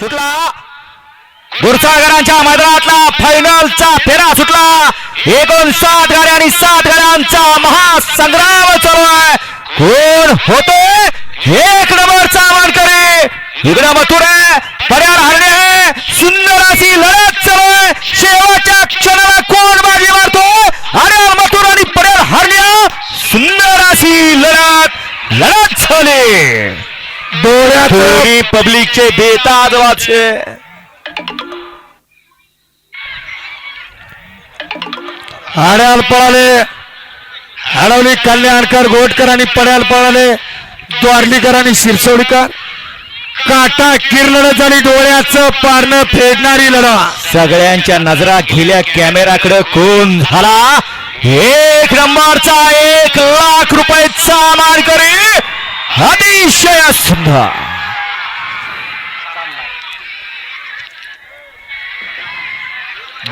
सुटला. गुरसागरांच्या मैदानातला फायनलचा फेरा सुटला. एकूण सात गाड्या आणि सात गाड्यांचा महासंग्राम चालू आहे. कोण होते? एक नंबरचा मानकरी. इकडं मथुर आहे पर्याय हरणे. आहे सुंदर अशी लढत चालू आहे. शेवटच्या क्षणाला कोण बाजी मारतो? अरे मथुर आणि पर्यार हरण्या. सुंदर अशी लढत. लढत झाली. डोळ्यात थोडी पब्लिकचे बेताज वाचे आड्याल पळाले. हळवली कल्याणकर गोटकर आणि पड्याल पळाले. द्वारलीकर आणि शिरसोडकर. काटा किरलढ झाली डोळ्याचं पारणं फेडणारी लढा. सगळ्यांच्या नजरा गेल्या कॅमेराकडे कोण झाला? एक नंबरचा एक लाख रुपयाचा मानकरी अतिशय सुंदर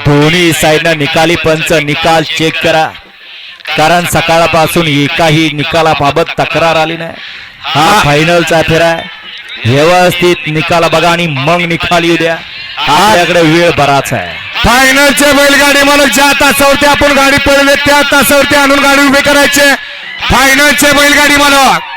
दोन्ही साईडनं निकाली पंच निकाल चेक करा. कारण सकाळपासून एकाही निकालाबाबत तक्रार आली नाही. हा फायनलचा फेरा आहे. व्यवस्थित निकाल बघा आणि मग निकाल येऊ द्या. आपल्याकडे वेळ बराच आहे. फायनलच्या बैलगाडी मालक ज्या तासावरती आपण गाडी पडले त्या तासावरती आणून गाडी उभी करायचे फायनलचे बैलगाडी मालक